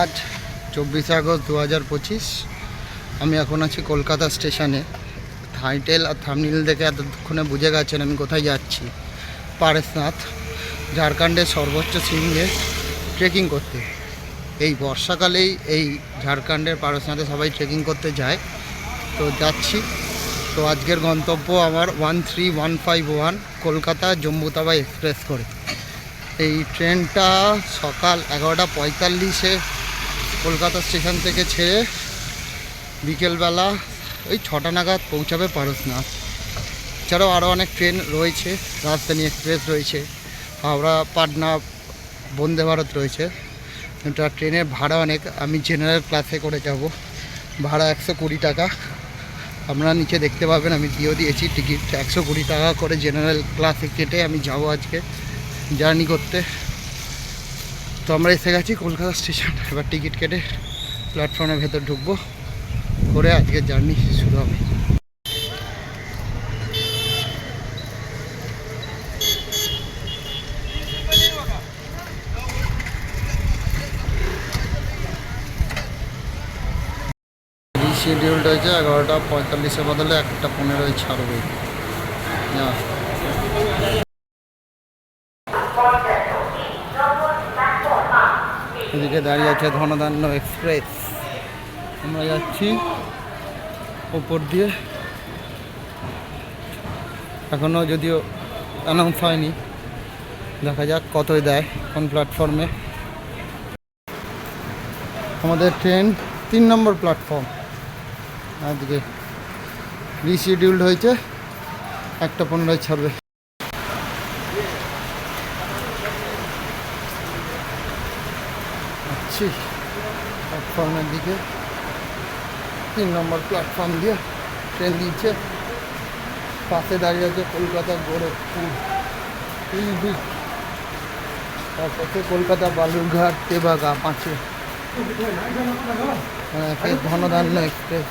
আজ চব্বিশে আগস্ট দু হাজার পঁচিশ। আমি এখন আছি কলকাতা স্টেশনে। থাইটেল আর থামনিল দেখে এতক্ষণে বুঝে গেছেন আমি কোথায় যাচ্ছি। পারেশনাথ ঝাড়খণ্ডের সর্বোচ্চ শৃঙ্গে ট্রেকিং করতে। এই বর্ষাকালেই এই ঝাড়খণ্ডের পারসনাথে সবাই ট্রেকিং করতে যায়। তো যাচ্ছি। তো আজকের গন্তব্য আমার one three one five one, Kolkata Jammu Tawi express করে। এই ট্রেনটা সকাল এগারোটা পঁয়তাল্লিশে কলকাতা স্টেশন থেকে ছেড়ে বিকেলবেলা ওই ছটা নাগাদ পৌঁছাবে পারসনাথ। এছাড়াও আরও অনেক ট্রেন রয়েছে, রাজধানী এক্সপ্রেস রয়েছে, হাওড়া, পাটনা, বন্দে ভারত রয়েছে। এটা ট্রেনের ভাড়া অনেক, আমি জেনারেল ক্লাসে করে যাব। ভাড়া একশো কুড়ি টাকা। আপনারা নিচে দেখতে পাবেন, আমি দিয়েও দিয়েছি টিকিট। একশো কুড়ি টাকা করে জেনারেল ক্লাসে কেটে আমি যাব আজকে। জার্নি করতে। তো আমরা এসে গেছি কলকাতা স্টেশন। এবার টিকিট কেটে প্ল্যাটফর্মের ভেতর ঢুকবো। করে আজকে জার্নি শুরু হবে। রিশিডিউলড হয়েছে এগারোটা পঁয়তাল্লিশের বদলে একটা পনেরোই ছাড়বে। এদিকে দাঁড়িয়ে আছে ধনধান্য এক্সপ্রেস। আমরা যাচ্ছি ওপর দিয়ে। এখনও যদিও অ্যানাউন্স হয়নি। দেখা যাক কতই দেয় কোন প্ল্যাটফর্মে আমাদের ট্রেন তিন নম্বর প্ল্যাটফর্ম আজকে রিশিডিউল্ড হয়েছে। একটা পনেরোয় ছাড়বে। আছি। প্ল্যাটফর্মের দিকে। তিন নম্বর প্ল্যাটফর্ম দিয়ে ট্রেন দিচ্ছে। পাশে দাঁড়িয়ে আছে কলকাতা গোরখপুর ইলবি তারপরে কলকাতা বালুরঘাট, তেবাগা, পাঁচে। হ্যাঁ ফের ধনধান্য এক্সপ্রেস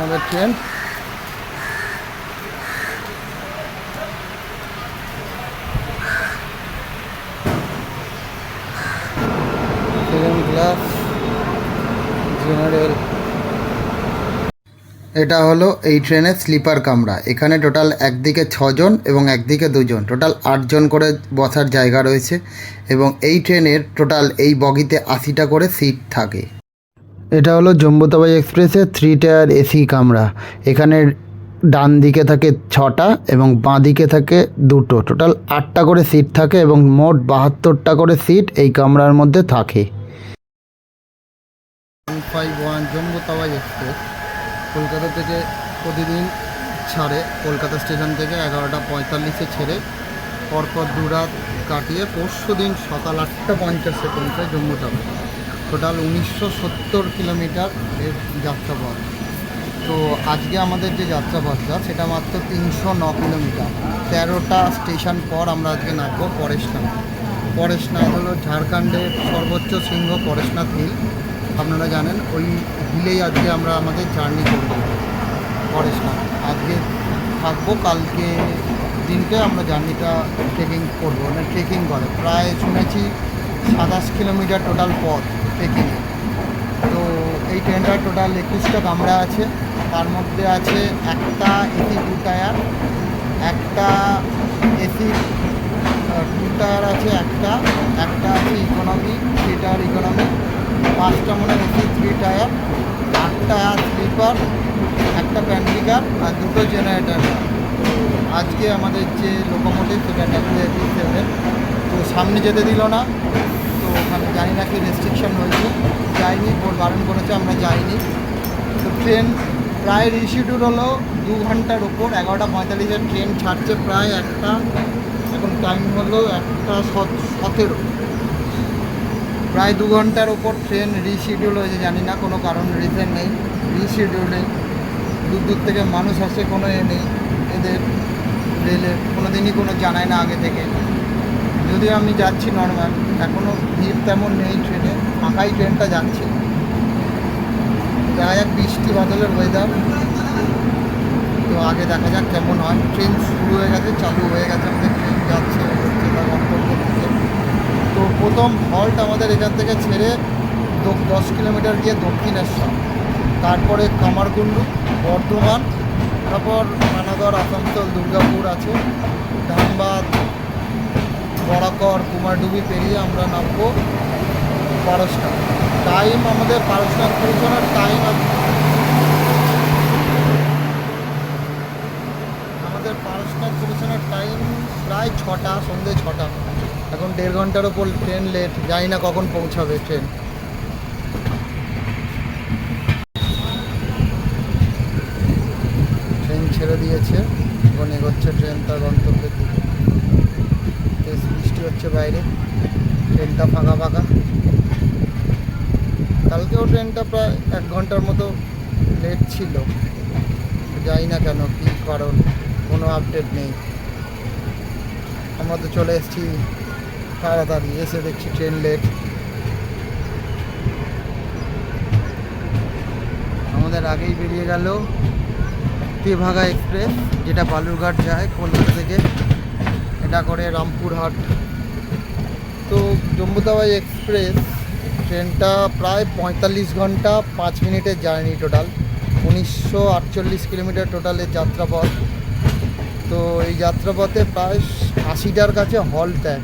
আমাদের ট্রেন এটা হলো এই ট্রেনের স্লিপার কামরা। এখানে টোটাল একদিকে ছজন এবং একদিকে দুজন। টোটাল আটজন করে বসার জায়গা রয়েছে এবং এই ট্রেনের টোটাল এই বগিতে আশিটা করে সিট থাকে। এটা হলো জম্মুতাবাই এক্সপ্রেসের থ্রি টায়ার এসি কামরা। এখানে ডান দিকে থাকে ছটা এবং বাঁ দিকে থাকে দুটো। টোটাল আটটা করে সিট থাকে এবং মোট বাহাত্তরটা করে সিট এই কামরার মধ্যে থাকে। Five one express. কলকাতা থেকে প্রতিদিন ছাড়ে। কলকাতা স্টেশন থেকে এগারোটা পঁয়তাল্লিশে ছেড়ে। পরপর দু রাত কাটিয়ে পরশু দিন সকাল আটটা পঞ্চাশে পৌঁছায় জম্মু তাওয়াই টোটাল উনিশশো সত্তর কিলোমিটার এর যাত্রাপথ। তো আজকে আমাদের যে যাত্রাপথটা, সেটা মাত্র তিনশো ন কিলোমিটার। তেরোটা স্টেশন পর আমরা আজকে নামবো পরেশনাথ। পরেশনাথ হলো ঝাড়খণ্ডের সর্বোচ্চ সিংহ পরেশনাথ হিল। আপনারা জানেন, ওই হিলেই আজকে আমরা আমাদের জার্নি করব। পরেশনাথ। আজকে থাকব, কালকে দিনকে আমরা জার্নিটা ট্রেকিং করব। মানে ট্রেকিং করে। প্রায় শুনেছি সাতাশ কিলোমিটার টোটাল পথ। ট্রেকিং তো এই ট্রেনটার টোটাল একুশটা কামরা আছে। তার মধ্যে আছে একটা এসি টু টায়ার, একটা এসি টু টায়ার আছে একটা একটা আছে ইকোনমি থ্রি টায়ার ইকোনমি পাঁচটা মনে এসি থ্রি টায়ার, আটটা স্লিপার একটা প্যান্টিকার আর দুটো জেনারেটার আজকে আমাদের যে লোকোমোটিভ সেটা ডাব্লিউ সেভেন তো সামনে যেতে দিল না। তো ওখানে জানি না কি রেস্ট্রিকশন হয়েছে, যাইনি বোর্ড বারণ করেছে, আমরা যাইনি। তো ট্রেন প্রায় রিশিডিউল হলো দু ঘণ্টার ওপর এগারোটা পঁয়তাল্লিশের ট্রেন ছাড়ছে প্রায় একটা, এখন টাইম হলো একটা সত- সতেরো। প্রায় দু ঘণ্টার ওপর ট্রেন রিশিডিউল হয়েছে, জানি না, কোনো কারণ রিজন নেই রিশিডিউলে দূর দূর থেকে মানুষ আসে, কোনো এ নেই, এদের রেলে কোনো দিনই কোনো জানায় না আগে থেকে। যদিও আমি যাচ্ছি নর্মাল এখনও ভিড় তেমন নেই ট্রেনে ফাঁকাই ট্রেনটা যাচ্ছে। দেখা যাক বৃষ্টি বাদলের ওয়েদার তো আগে দেখা যাক কেমন হয়। ট্রেন শুরু হয়ে গেছে, চালু হয়ে গেছে আমাদের ট্রেন যাচ্ছে তো প্রথম হল্ট আমাদের এখান থেকে ছেড়ে দশ কিলোমিটার গিয়ে দক্ষিণেশ্বর। তারপরে কামারকুণ্ডু, বর্ধমান, তারপর পানাগড় আসানসোল, দুর্গাপুর আছে, ধানবাদ বরাকর, কুমারডুবি পেরিয়ে আমরা নামবো পারসনাথ টাইম আমাদের পারসনাথ পৌঁছানোর টাইম আমাদের পারসনাথ পৌঁছানোর টাইম প্রায় ছটা সন্ধ্যে ছটা। এখন দেড় ঘণ্টার ওপর ট্রেন লেট জানি না কখন পৌঁছাবে ট্রেন ট্রেন ছেড়ে দিয়েছে, এখন এগোচ্ছে ট্রেন তার গন্তব্যের দিকে। বৃষ্টি হচ্ছে বাইরে। ট্রেনটা ফাঁকা ফাঁকা। কালকেও ট্রেনটা প্রায় এক ঘণ্টার মতো লেট ছিল। যাই না কেন, কী কারণ, কোনো আপডেট নেই। আমরা তো চলে এসেছি তাড়াতাড়ি, এসে দেখছি ট্রেন লেট। আমাদের আগেই বেরিয়ে গেল তেভাগা এক্সপ্রেস, যেটা বালুরঘাট যায় কলকাতা থেকে। এটা করে রামপুরহাট। তো জম্মুতাবাই এক্সপ্রেস ট্রেনটা প্রায় পঁয়তাল্লিশ ঘণ্টা পাঁচ মিনিটের জার্নি টোটাল। উনিশশো আটচল্লিশ কিলোমিটার টোটালের যাত্রাপথ। তো এই যাত্রাপথে প্রায় আশিটার কাছে হল্ট দেয়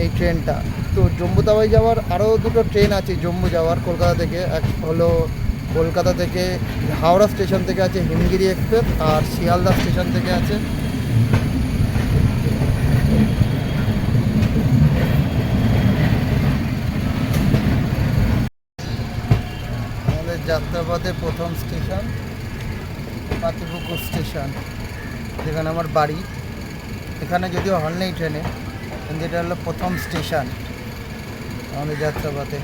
এই ট্রেনটা। তো জম্মুতাবাই যাওয়ার আরও দুটো ট্রেন আছে জম্মু যাওয়ার, কলকাতা থেকে। এক হলো কলকাতা থেকে, হাওড়া স্টেশন থেকে আছে হিমগিরি এক্সপ্রেস আর শিয়ালদা স্টেশন থেকে আছে আমাদের যাত্রাপথে প্রথম স্টেশন, পাতিপুকুর স্টেশন, যেখানে আমার বাড়ি। এখানে যদিও হল নেই ট্রেনে, কিন্তু এটা হলো প্রথম স্টেশন আমাদের যাত্রাপথে।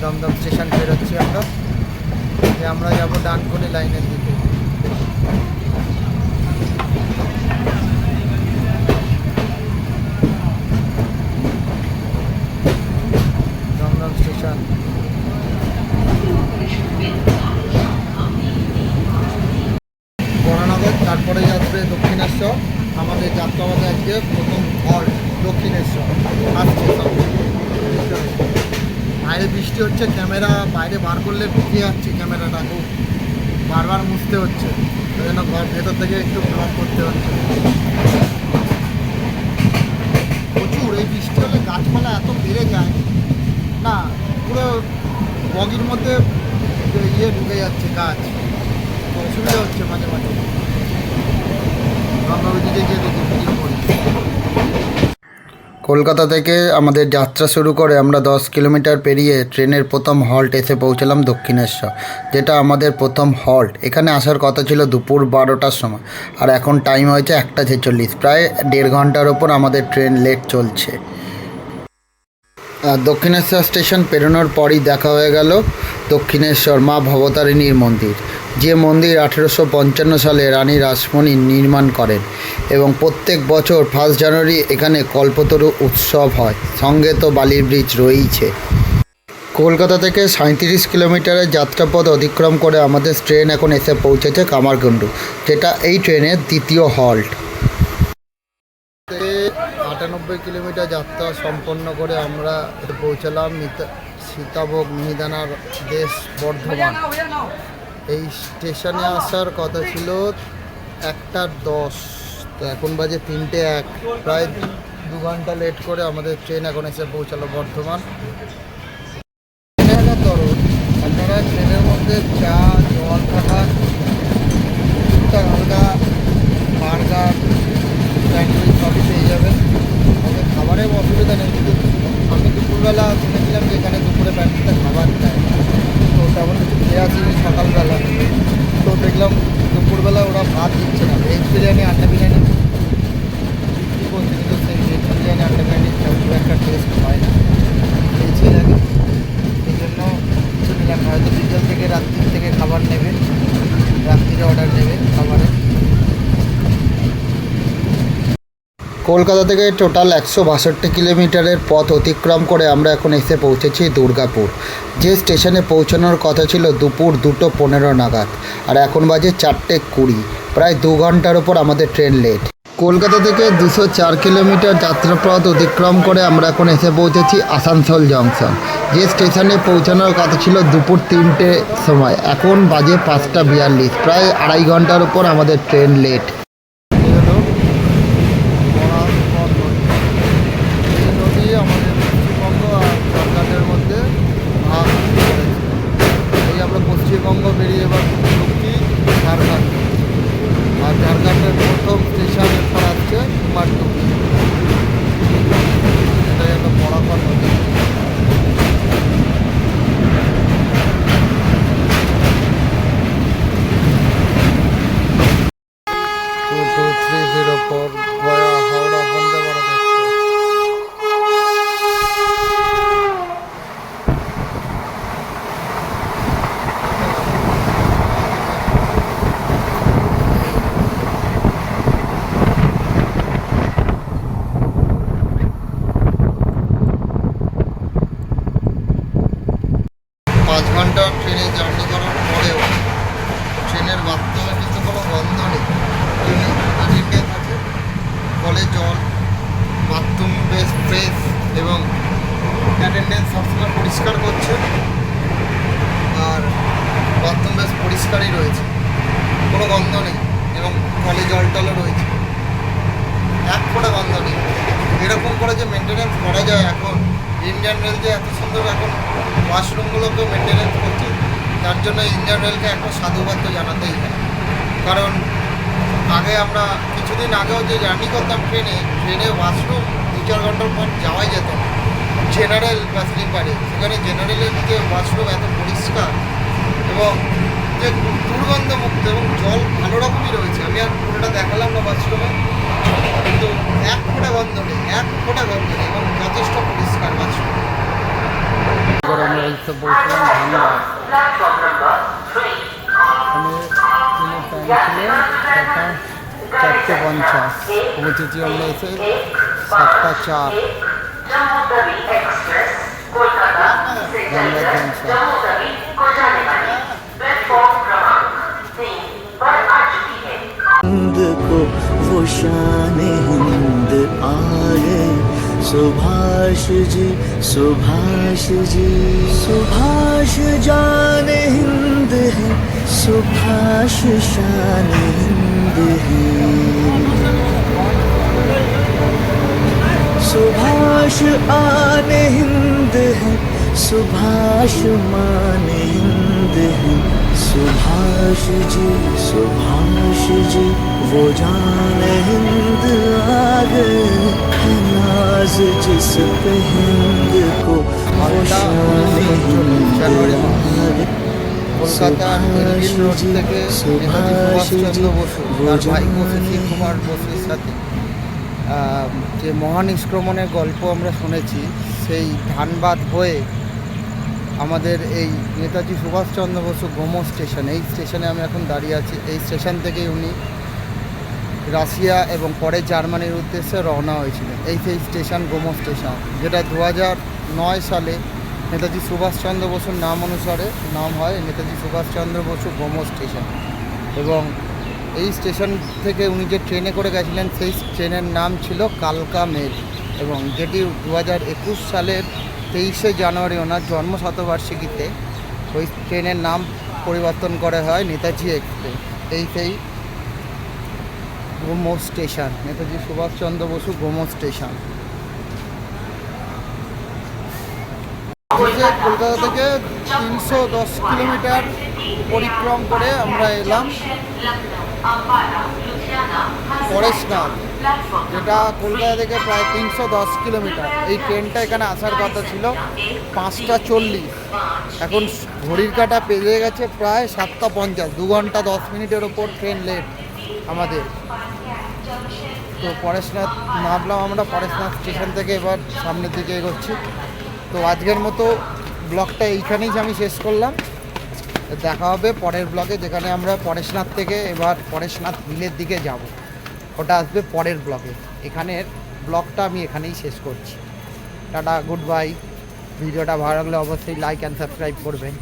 দমদম স্টেশন বেরোচ্ছি আমরা। আমরা যাব ডানকুনি লাইনের দিকে। দমদম বরানগর, তারপরে আসবে দক্ষিণেশ্বর। আমাদের যাত্রাপথে আজকে প্রথম হল দক্ষিণেশ্বর। আসছে বাইরে বৃষ্টি হচ্ছে, ক্যামেরা বাইরে বার করলে ভিজে যাচ্ছে ক্যামেরাটা খুব। বারবার মুছতে হচ্ছে। ওই জন্য ঘর ভেতর থেকে একটু ব্লক করতে হচ্ছে। প্রচুর এই বৃষ্টি হলে গাছপালা এত বেড়ে যায়। না পুরো বগির মধ্যে ইয়ে ঢুকে যাচ্ছে গাছ অসুবিধা হচ্ছে মাঝে মাঝে। কলকাতা থেকে আমাদের যাত্রা শুরু করে আমরা দশ কিলোমিটার পেরিয়ে ট্রেনের প্রথম হল্ট এসে পৌঁছলাম দক্ষিণেশ্বর, যেটা আমাদের প্রথম হল্ট। এখানে আসার কথা ছিল দুপুর বারোটার সময়, আর এখন টাইম হয়েছে একটা ছেচল্লিশ। প্রায় দেড় ঘণ্টার ওপর আমাদের ট্রেন লেট চলছে। দক্ষিণেশ্বর স্টেশন পেরোনোর পরই দেখা হয়ে গেল দক্ষিণেশ্বর মা ভবতারিণীর মন্দির, যে মন্দির আঠেরোশো পঞ্চান্ন সালে রানী রাসমণি নির্মাণ করেন এবং প্রত্যেক বছর ফার্স্ট জানুয়ারি এখানে কল্পতরু উৎসব হয়। সঙ্গে তো বালির ব্রিজ রয়েইছে। কলকাতা থেকে সাঁত্রিশ কিলোমিটারের যাত্রাপথ অতিক্রম করে আমাদের ট্রেন এখন এসে পৌঁছেছে কামারকুণ্ডু, যেটা এই ট্রেনের দ্বিতীয় হল্ট। আটানব্বই কিলোমিটার যাত্রা সম্পন্ন করে আমরা পৌঁছালাম। সীতাভোগ মিহিদানার দেশ বর্ধমান। এই স্টেশনে আসার কথা ছিল একটা দশ, তো এখন বাজে তিনটে এক। প্রায় দু ঘণ্টা লেট করে আমাদের ট্রেন এখন এসে পৌঁছালো বর্ধমান ট্রেনের তরুণ আপনারা ট্রেনের মধ্যে চা জল খাবার টুকটাক হালকা বার্গার স্যান্ডউইচ সবই পেয়ে যাবেন আমাদের খাবারের অসুবিধা নেই কিন্তু আমি দুপুরবেলা শুনেছিলাম যে এখানে দুপুরে প্যান্টিতে খাবার দেয় তো তেমন কিছু খেয়ে আসিনি সকালবেলা তো দেখলাম দুপুরবেলা ওরা ভাত দিচ্ছে না কলকাতা থেকে টোটাল একশো বাষট্টি কিলোমিটারের পথ অতিক্রম করে আমরা এখন এসে পৌঁছেছি দুর্গাপুর। যে স্টেশনে পৌঁছানোর কথা ছিল দুপুর দুটো পনেরো নাগাদ। আর এখন বাজে চারটে কুড়ি। প্রায় দু ঘণ্টার উপর আমাদের ট্রেন লেট কলকাতা থেকে দুশো চার কিলোমিটার যাত্রাপথ অতিক্রম করে আমরা এখন এসে পৌঁছেছি আসানসোল জংশন যে স্টেশনে পৌঁছানোর কথা ছিল দুপুর তিনটে সময়। এখন বাজে পাঁচটা বিয়াল্লিশ। প্রায় আড়াই ঘণ্টার উপর আমাদের ট্রেন লেট নদী আমাদের পশ্চিমবঙ্গ আর ঝাড়খণ্ডের মধ্যে ভাগ করেছে এই আমরা পশ্চিমবঙ্গ বেরিয়ে এবার ঢুকছি ঝাড়খণ্ড আর ঝাড়খণ্ডের প্রথম স্টেশন পড়াচ্ছে কুমারটুলি এটাই একটা বড়াপার নদী two two three zero four Gaya Howrah Vande Bharat express পাঁচ ঘণ্টা ট্রেনে জার্নি করার পরেও ট্রেনের বাথরুমে কিন্তু কোনো গন্ধ নেই। ট্রেনে থাকে কলে জল, বাথরুম বেশ ফ্রেশ এবং অ্যাটেন্ডেন্স সবসময় পরিষ্কার করছে আর বাথরুম বেশ পরিষ্কারই রয়েছে। কোনো গন্ধ নেই এবং কলে জল টলও রয়েছে। এক ফোঁটা গন্ধ নেই। এরকম করে যে মেনটেন্যান্স করা যায় এখন ইন্ডিয়ান রেল যে এত সুন্দর এখন ওয়াশরুমগুলোকে মেনটেন্যান্স করছে তার জন্য ইন্ডিয়ান রেলকে একটা সাধুবাদ তো জানাতেই হয়। কারণ আগে আমরা কিছুদিন আগেও যে জার্নি করতাম ট্রেনে ট্রেনে ওয়াশরুম দু চার ঘণ্টার পর যাওয়াই যেত জেনারেল বা স্লিপারে সেখানে জেনারেলের যে ওয়াশরুম এত পরিষ্কার এবং যে দুর্গন্ধমুক্ত এবং জল ভালো রকমই রয়েছে। আমি আর পুরোটা দেখালাম না ওয়াশরুমে কিন্তু এক ফোঁটা গন্ধ নেই, এক ফোঁটা গন্ধ নেই এবং যথেষ্ট পরিষ্কার ওয়াশরুম আমরা এসে পৌঁছলাম ধানবাদ এখানে ট্রেনের টাইম ছিল ছটা চারটে পঞ্চাশ পৌঁছেছি আমরা এসে সাতটা চার ধানবাদ জংশন हिंद को वो शान हिंद आए सुभाष जी सुभाष जी। सुभाष जान हिंद है, सुभाष शान हिंद है। सुभाष आन हिंद है, सुभाष मान हिंद है। सुभाष जी सुभाष जी, वो जान हिंद आ गए है नाज जिस पे हिंद को वो शान हिंद आ गए কলকাতার এলগিন রোড থেকে নেতাজি সুভাষচন্দ্র বসু তার ভাইপো সুশীল কুমার বসুর সাথে আহ, যে মহান নিষ্ক্রমণের গল্প আমরা শুনেছি সেই ধানবাদ হয়ে আমাদের এই নেতাজি সুভাষচন্দ্র বসু গোমো স্টেশন এই স্টেশনে আমি এখন দাঁড়িয়ে আছি এই স্টেশন থেকেই উনি রাশিয়া এবং পরে জার্মানির উদ্দেশ্যে রওনা হয়েছিলেন এই সেই স্টেশন, গোমো স্টেশন, যেটা দু নয় সালে নেতাজি সুভাষচন্দ্র বসুর নাম অনুসারে নাম হয় নেতাজি সুভাষচন্দ্র বসু গোমো স্টেশন। এবং এই স্টেশন থেকে উনি যে ট্রেনে করে গেছিলেন, সেই ট্রেনের নাম ছিল কালকা মেল। এবং যেটি দু হাজার একুশ সালের তেইশে জানুয়ারি ওনার জন্ম শতবার্ষিকীতে ওই ট্রেনের নাম পরিবর্তন করা হয় নেতাজি এক্সপ্রেস। এই সেই গোমো স্টেশন, নেতাজি সুভাষচন্দ্র বসু গোমো স্টেশন। কলকাতা থেকে তিনশো দশ কিলোমিটার পরিক্রম করে আমরা এলাম ফরেস্ট পরেশনাথ যেটা কলকাতা থেকে প্রায় তিনশো দশ কিলোমিটার। এই ট্রেনটা এখানে আসার কথা ছিল পাঁচটা চল্লিশ। এখন ঘড়ির কাটা পেরিয়ে গেছে প্রায় সাতটা পঞ্চাশ, দু ঘণ্টা দশ মিনিটের ওপর ট্রেন লেট। আমাদের। তো পরেশনাথ নামলাম আমরা, পরেশনাথ স্টেশন থেকে এবার সামনের দিকে এগোচ্ছি। তো আজকের মতো ব্লগটা এইখানেই আমি শেষ করলাম। দেখা হবে পরের ব্লগে, যেখানে আমরা পরেশনাথ থেকে এবার পরেশনাথ হিলের দিকে যাব। ওটা আসবে পরের ব্লগে। এখানের ব্লগটা আমি এখানেই শেষ করছি। Tata, good bye. ভিডিওটা ভালো লাগলে অবশ্যই লাইক অ্যান্ড সাবস্ক্রাইব করবেন।